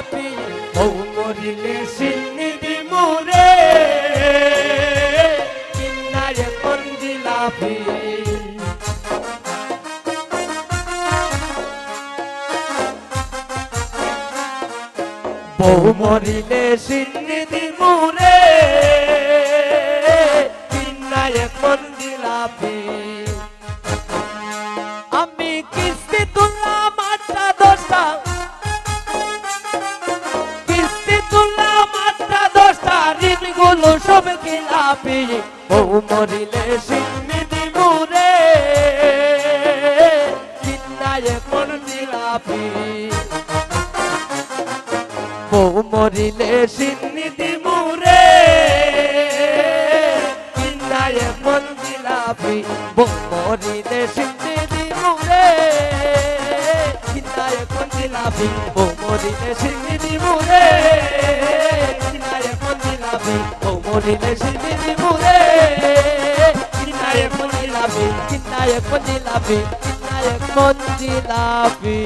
ও মরিলে সিন্নিধি মোরে কিনারে কোন জিলাপি বউ মরিলে সিন্নিধি মোরে কিনারে কোন ঋণগুলো সব খিলাপি বউ মরিলে সিন্নিধি মোরে কিনারে কোন জিলাপি। বউ মরিলে সিন্নিধি মুরে কিনায় মন জিলাপি। বউ মরিলে সিন্নিধি মুরে কিনায় কোন জিলাপি। বউ মরিলে সিন্নিধি মুরে কিনায় কোন জিলাপি মরিলে সিন্নিধি মুরে কিনায় কোন জিলাপি কিনায় কোন জিলাপি কিনায় কোন জিলাপি